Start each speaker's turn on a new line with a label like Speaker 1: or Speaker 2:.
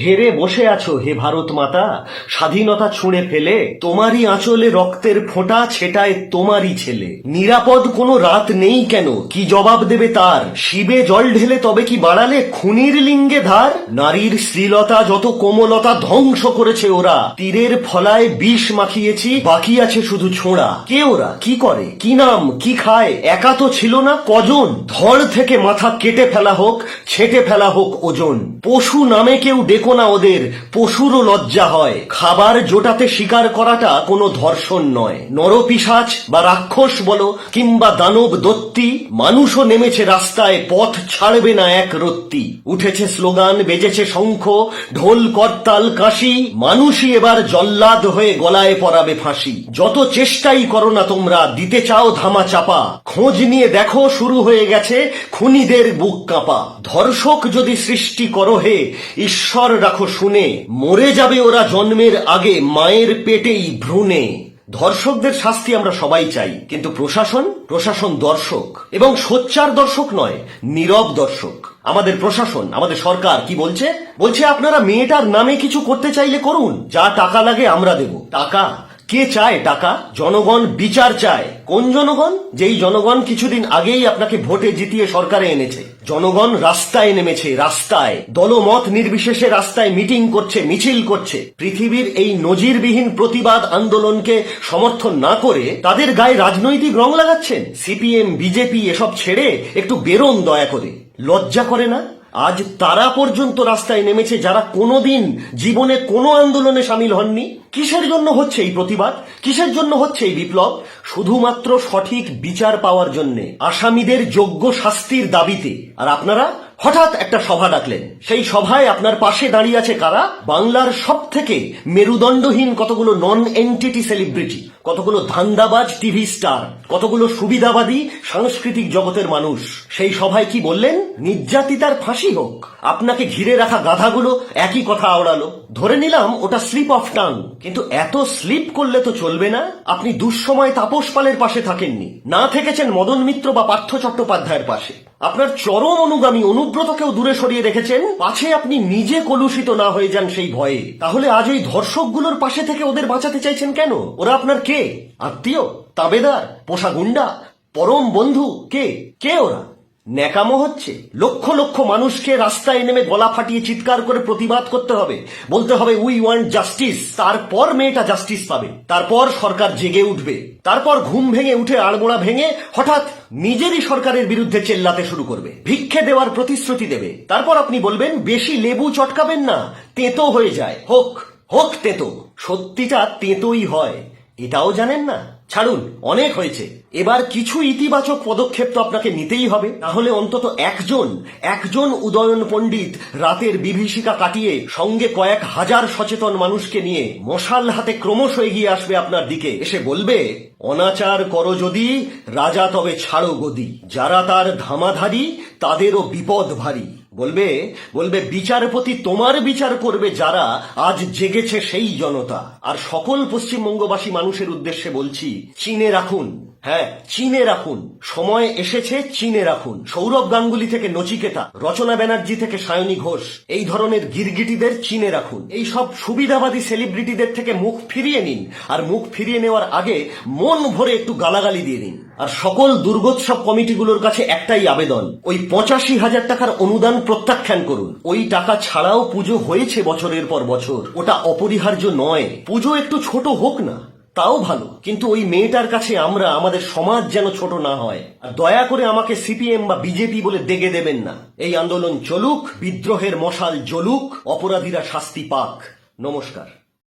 Speaker 1: হেরে বসে আছো হে ভারত মাতা। স্বাধীনতা ছুঁড়ে ফেলে তোমারই আঁচলে রক্তের ফোঁটা ছেটায় তোমারই ছেলে। নিরাপদ কোনো রাত নেই কেন? কি জবাব দেবে তার? শিবে জল ঢেলে তবে কি বাড়ালে খুনির লিঙ্গে ধার? নারীর শ্লীলতা যত কোমলতা ধ্বংস করেছে ওরা। তীরের ফলায় বিষ মাখিয়েছি, বাকি আছে শুধু ছোঁড়া। কে ওরা? কি করে? কি নাম? কি খায়? একা তো ছিল না, কজন? ধর থেকে মাথা কেটে ফেলা হোক, ছেটে ফেলা হোক ওজন। পশু নামে কেউ ডেকো না ওদের, পশুরও লজ্জা হয়। খাবার জোটাতে শিকার করাটা কোনো ধর্ষণ নয়। নরপিসাচ বা রাক্ষস বলো, কিংবা দানব দত্তি, মানুষও নেমেছে রাস্তায়, পথ ছাড়বে না এক রত্তি। উঠেছে স্লোগান, বেজেছে শঙ্খ, ঢোল, করতাল, কাশি। মানুষই এবার জল্লাদ হয়ে গলায় পরাবে ফাঁসি। যত চেষ্টাই করো না তোমরা, দিতে চাও ধামা চাপা। খোঁজ নিয়ে দেখো, শুরু হয়ে গেছে খুনিদের বুক কাঁপা। ধর্ষক যদি সৃষ্টি করো হে, ঈশ্বর রাখো, শুনে। মরে যাবে ওরা জন্মের আগে মায়ের পেটেই ভ্রূণে। ধর্ষকদের শাস্তি আমরা সবাই চাই, কিন্তু প্রশাসন? প্রশাসন দর্শক। এবং সোচ্চার দর্শক নয়, নীরব দর্শক। আমাদের প্রশাসন, আমাদের সরকার কি বলছে? বলছে আপনারা মেয়েটার নামে কিছু করতে চাইলে করুন, যা টাকা লাগে আমরা দেব। টাকা? কে চায় টাকা? জনগণ বিচার চায়। কোন জনগণ? যেই জনগণ কিছুদিন আগেই আপনাকে ভোটে জিতিয়ে সরকারে এনেছে। জনগণ রাস্তায় নেমেছে, রাস্তায়। দলমত নির্বিশেষে রাস্তায় মিটিং করছে, মিছিল করছে। পৃথিবীর এই নজিরবিহীন প্রতিবাদ আন্দোলনকে সমর্থন না করে তাদের গায়ে রাজনৈতিক রং লাগাচ্ছেন। সিপিএম, বিজেপি এসব ছেড়ে একটু বেরোন দয়া করে। লজ্জা করে না? আজ তারা পর্যন্ত রাস্তায় নেমেছে যারা কোনোদিন জীবনে কোনো আন্দোলনে সামিল হননি। কিসের জন্য হচ্ছে এই প্রতিবাদ? কিসের জন্য হচ্ছে এই বিপ্লব? শুধুমাত্র সঠিক বিচার পাওয়ার জন্য, আসামিদের যোগ্য শাস্তির দাবিতে। আর আপনারা? হঠাৎ একটা সভা ডাকলেন। সেই সভায় আপনার পাশে দাঁড়িয়ে আছে কারা? বাংলার সব থেকে মেরুদণ্ডহীন কতগুলো নন এন্টিটি সেলিব্রিটি কতগুলো ধান্দাবাজ টিভি স্টার কতগুলো সুবিধাবাদী সাংস্কৃতিক জগতের মানুষ? সেই সভায় কি বললেন? নির্যাতিতার ফাঁসি হোক। আপনাকে ঘিরে রাখা গাধাগুলো একই কথা আওড়ালো। ধরে নিলাম ওটা স্লিপ অফ টাং কিন্তু এত স্লিপ করলে তো চলবে না। আপনি দুঃসময় তাপস পালের পাশে থাকেননি। না থেকেছেন মদন মিত্র বা পার্থ চট্টোপাধ্যায়ের পাশে। আপনার চরম অনুগামী অনুব্রতকেও দূরে সরিয়ে রেখেছেন। পাছে আপনি নিজে কলুষিত না হয়ে যান সেই ভয়ে। তাহলে আজ ওই ধর্ষকগুলোর পাশে থেকে ওদের বাঁচাতে চাইছেন কেন? ওরা আপনার কে? আত্মীয়? তাবেদার? পোষা গুন্ডা পরম বন্ধু? কে? কে ওরা? ন্যাকামো হচ্ছে। লক্ষ লক্ষ মানুষকে রাস্তায় নেমে গলা ফাটিয়ে চিৎকার করে প্রতিবাদ করতে হবে। বলতে হবে উই ওয়ান্ট জাস্টিস তারপর মেয়েটা জাস্টিস পাবে। তারপর সরকার জেগে উঠবে। তারপর ঘুম ভেঙে উঠে আড়মোড়া ভেঙে হঠাৎ নিজেরই সরকারের বিরুদ্ধে চেল্লাতে শুরু করবে। ভিক্ষে দেওয়ার প্রতিশ্রুতি দেবে। তারপর আপনি বলবেন, বেশি লেবু চটকাবেন না, তেতো হয়ে যায়। হোক হোক তেতো। সত্যিটা তেতোই হয়। এটাও জানেন না? ছাড়ুন, অনেক হয়েছে। এবার কিছু ইতিবাচক পদক্ষেপ তো আপনাকে নিতেই হবে। তাহলে অন্তত একজন একজন উদয়ন পণ্ডিত রাতের বিভীষিকা কাটিয়ে সঙ্গে কয়েক হাজার সচেতন মানুষকে নিয়ে মশাল হাতে ক্রমশ এগিয়ে আসবে আপনার দিকে। এসে বলবে, অনাচার করো যদি, রাজা তবে ছাড়ো গদি। যারা তার ধামাধারী, তাদেরও বিপদ ভারী। বলবে বলবে, বিচারপতি তোমার বিচার করবে যারা আজ জেগেছে সেই জনতা। আর সকল পশ্চিমবঙ্গবাসী মানুষের উদ্দেশ্যে বলছি, চিনে রাখুন। হ্যাঁ চীনে রাখুন। সময় এসেছে, চীনে রাখুন। সৌরভ গাঙ্গুলি থেকে নচিকেতা, রচনা ব্যানার্জি থেকে সায়নী ঘোষ, এই ধরনের গিরগিটিদের চীনে রাখুন। এই সব সুবিধাবাদী সেলিব্রিটিদের থেকে মুখ ফিরিয়ে নিন, আর মুখ ফিরিয়ে নেওয়ার আগে মন ভরে একটু গালাগালি দিয়ে দিন আর সকল দুর্গোৎসব কমিটিগুলোর কাছে একটাই আবেদন, ওই পঁচাশি হাজার টাকার অনুদান প্রত্যাখ্যান করুন। ওই টাকা ছাড়াও পুজো হয়েছে বছরের পর বছর। ওটা অপরিহার্য নয়। পুজো একটু ছোট হোক না। তাও ভালো, কিন্তু ওই মেয়েটার কাছে আমরা, আমাদের সমাজ যেন ছোট না হয়। আর দয়া করে আমাকে সিপিএম বা বিজেপি বলে দেগে দেবেন না। এই আন্দোলন চলুক, বিদ্রোহের মশাল জ্বলুক, অপরাধীরা শাস্তি পাক। নমস্কার।